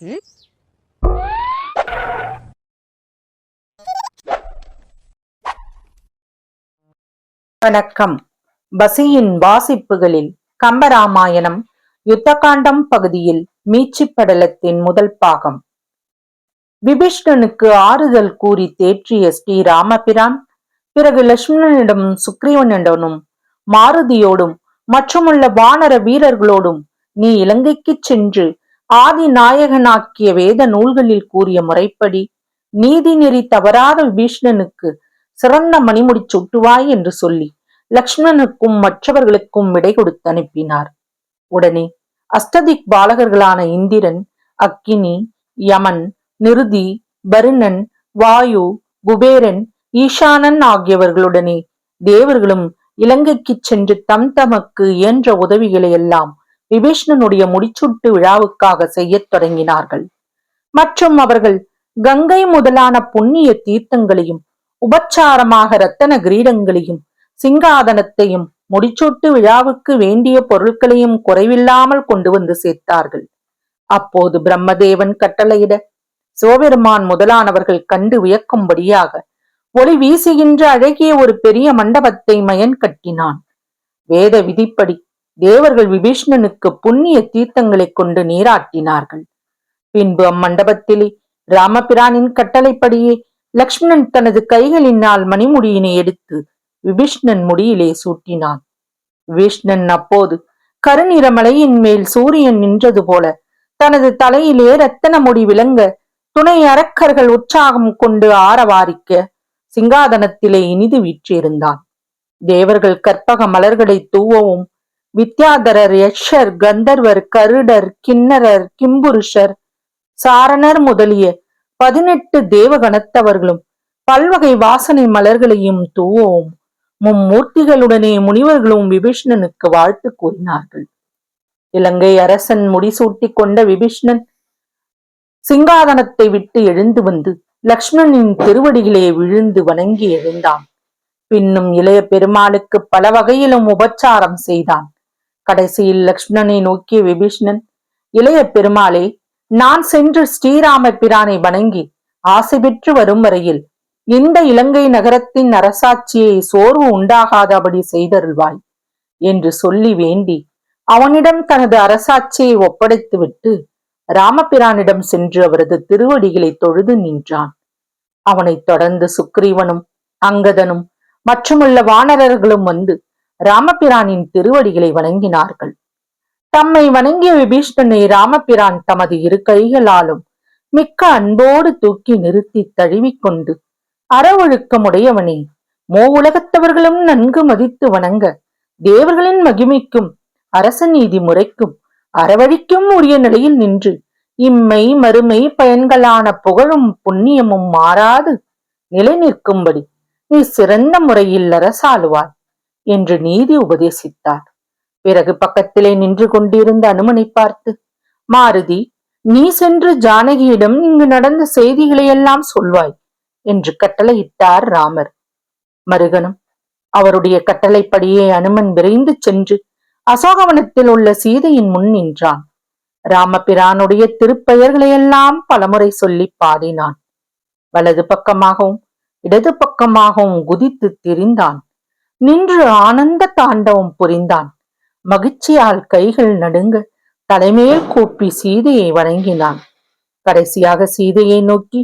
ம்? வணக்கம். பசியின் வாசிப்புகளில் கம்பராமாயணம் யுத்தகாண்டம் பகுதியில் மீட்சிப் படலத்தின் முதல் பாகம். விபீஷ்ணனுக்கு ஆறுதல் கூறி தேற்றிய ஸ்ரீ ராமபிரான் பிறகு லட்சுமணனிடமும் சுக்ரீவனிடனும் மாருதியோடும் மற்றுமுள்ள வானர வீரர்களோடும் நீ இலங்கைக்கு சென்று ஆதி நாயகனாக்கிய வேத நூல்களில் கூறிய முறைப்படி நீதி நெறி தவறாத விபீஷ்ணனுக்கு சிறந்த மணிமுடி சுட்டுவாய் என்று சொல்லி லக்ஷ்மணனுக்கும் மற்றவர்களுக்கும் விடை கொடுத்து அனுப்பினார். உடனே அஷ்டதிக் பாலகர்களான இந்திரன் அக்கினி யமன் நிருதி வருணன் வாயு குபேரன் ஈசானன் ஆகியவர்களுடனே தேவர்களும் இலங்கைக்கு சென்று தம் தமக்கு இயன்ற உதவிகளை எல்லாம் விபீஷ்ணனுடைய முடிச்சுட்டு விழாவுக்காக செய்யத் தொடங்கினார்கள். மற்றும் அவர்கள் கங்கை முதலான புண்ணிய தீர்த்தங்களையும் உபச்சாரமாக ரத்தன கிரீடங்களையும் சிங்காதனத்தையும் முடிச்சுட்டு விழாவுக்கு வேண்டிய பொருட்களையும் குறைவில்லாமல் கொண்டு வந்து சேர்த்தார்கள். அப்போது பிரம்மதேவன் கட்டளையிட சிவபெருமான் முதலானவர்கள் கண்டு வியக்கும்படியாக ஒளி வீசுகின்ற அழகிய ஒரு பெரிய மண்டபத்தை மயன் கட்டினான். வேத விதிப்படி தேவர்கள் விபீஷ்ணனுக்கு புண்ணிய தீர்த்தங்களைக் கொண்டு நீராட்டினார்கள். பின்பு அம்மண்டபத்திலே ராமபிரானின் கட்டளைப்படியே லக்ஷ்மணன் தனது கைகளினால் மணிமுடியினை எடுத்து விபீஷ்ணன் முடியிலே சூட்டினான். விபீஷ்ணன் அப்போது கருநிற மலையின் மேல் சூரியன் நின்றது போல தனது தலையிலே ரத்தன முடி விளங்க துணை அரக்கர்கள் உற்சாகம் கொண்டு ஆரவாரிக்க சிங்காதனத்திலே இனிது வீற்றிருந்தான். தேவர்கள் கற்பக மலர்களை தூவவும் வித்யாதரர் யக்ஷர் கந்தர்வர் கருடர் கிண்ணரர் கிம்புருஷர் சாரணர் முதலிய பதினெட்டு தேவகணத்தவர்களும் பல்வகை வாசனை மலர்களையும் தூவோம். மும்மூர்த்திகளுடனே முனிவர்களும் விபீஷ்ணனுக்கு வாழ்த்து கூறினார்கள். இலங்கை அரசன் முடிசூட்டி கொண்ட விபீஷ்ணன் சிங்காதனத்தை விட்டு எழுந்து வந்து லக்ஷ்மணனின் திருவடிகளே விழுந்து வணங்கி எழுந்தான். பின்னும் இளைய பெருமாளுக்கு பல வகையிலும் உபச்சாரம் செய்தான். கடைசியில் லக்ஷ்மணனை நோக்கிய விபீஷ்ணன் இளைய பெருமாளே நான் சென்று ஸ்ரீராம பிரானை வணங்கி ஆசை பெற்று வரும் வரையில் இந்த இலங்கை நகரத்தின் அரசாட்சியை சோர்வு உண்டாகாதபடி செய்தருள்வாய் என்று சொல்லி வேண்டி அவனிடம் தனது அரசாட்சியை ஒப்படைத்துவிட்டு ராமபிரானிடம் சென்று அவரது திருவடிகளை தொழுது நின்றான். அவனைத் தொடர்ந்து சுக்ரீவனும் அங்கதனும் மற்றுமுள்ள வானரர்களும் வந்து ராமபிரானின் திருவடிகளை வணங்கினார்கள். தம்மை வணங்கிய விபீஷ்ணனை ராமபிரான் தமது இரு கைகளாலும் மிக்க அன்போடு தூக்கி நிறுத்தி தழுவிக்கொண்டு அறவொழுக்கமுடையவனே மோ உலகத்தவர்களும் நன்கு மதித்து வணங்க தேவர்களின் மகிமைக்கும் அரச நீதி முறைக்கும் அறவழிக்கும் உரிய நிலையில் நின்று இம்மை மறுமை பயன்களான புகழும் புண்ணியமும் மாறாது நிலை நிற்கும்படி நீ சிறந்த முறையில் அரசாளுவாய். என்று நீதி உபதேசித்தார். பிறகு பக்கத்திலே நின்று கொண்டிருந்த அனுமனை பார்த்து மாருதி நீ சென்று ஜானகியிடம் இங்கு நடந்த செய்திகளை எல்லாம் சொல்வாய் என்று கட்டளையிட்டார் ராமர். மருகனும் அவருடைய கட்டளைப்படியே அனுமன் விரைந்து சென்று அசோகவனத்தில் உள்ள சீதையின் முன் நின்றான். ராமபிரானுடைய திருப்பெயர்களையெல்லாம் பலமுறை சொல்லி பாடினான். வலது பக்கமாகவும் இடது பக்கமாகவும் குதித்து திரிந்தான். நின்று ஆனந்த தாண்டவம் புரிந்தான். மகிழ்ச்சியால் கைகள் நடுங்க தலைமேல் கூப்பி சீதையை வணங்கினான். கடைசியாக சீதையை நோக்கி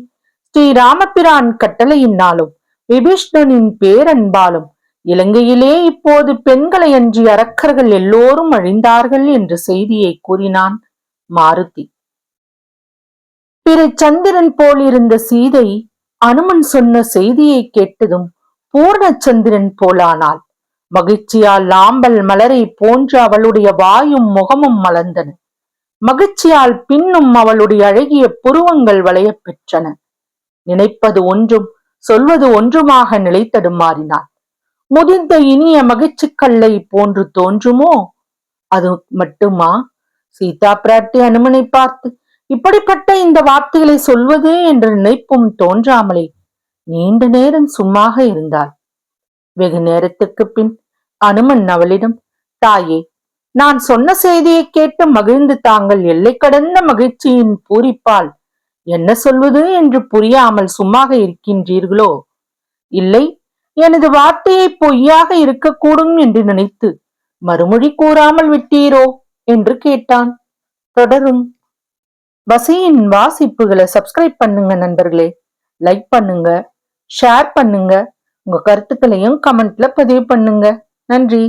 ஸ்ரீ ராமபிரான் கட்டளையினாலும் விபீஷ்ணனின் பேரன்பாலும் இலங்கையிலே இப்போது பெண்களை அன்றி அரக்கர்கள் எல்லோரும் அழிந்தார்கள் என்ற செய்தியை கூறினான் மாருதி. பிற சந்திரன் போல் இருந்த சீதை அனுமன் சொன்ன செய்தியை கேட்டதும் பூர்ணச்சந்திரன் போலானாள். மகிழ்ச்சியால் லாம்பல் மலரை போன்று அவளுடைய வாயும் முகமும் மலர்ந்தன. மகிழ்ச்சியால் பின்னும் அவளுடைய அழகிய புருவங்கள் வளையப் பெற்றன. நினைப்பது ஒன்றும் சொல்வது ஒன்றுமாக நிலைத்தடுமாறினாள் முதிர்ந்த இனிய மகிழ்ச்சி கல்லை போன்று தோன்றுமோ? அது மட்டுமா? சீதா பிராட்டி அனுமனை பார்த்து இப்படிப்பட்ட இந்த வார்த்தைகளை சொல்வது என்ற நினைப்பும் தோன்றாமலே நீண்ட நேரம் சும்மாக இருந்தாள். வெகு நேரத்துக்கு பின் அனுமன் அவளிடம் தாயே நான் சொன்ன செய்தியை கேட்டு மகிழ்ந்து தாங்கள் எல்லை கடந்த மகிழ்ச்சியின் பூரிப்பால் என்ன சொல்வது என்று புரியாமல் சும்மாக இருக்கின்றீர்களோ? இல்லை எனது வார்த்தையை பொய்யாக இருக்கக்கூடும் என்று நினைத்து மறுமொழி கூறாமல் விட்டீரோ? என்று கேட்டான். தொடரும். வசையின் வாசிப்புகளை சப்ஸ்கிரைப் பண்ணுங்க நண்பர்களே. லைக் பண்ணுங்க. ஷேர் பண்ணுங்க. உங்க கருத்துக்களையும் கமெண்ட்ல பதிவு பண்ணுங்க. நன்றி.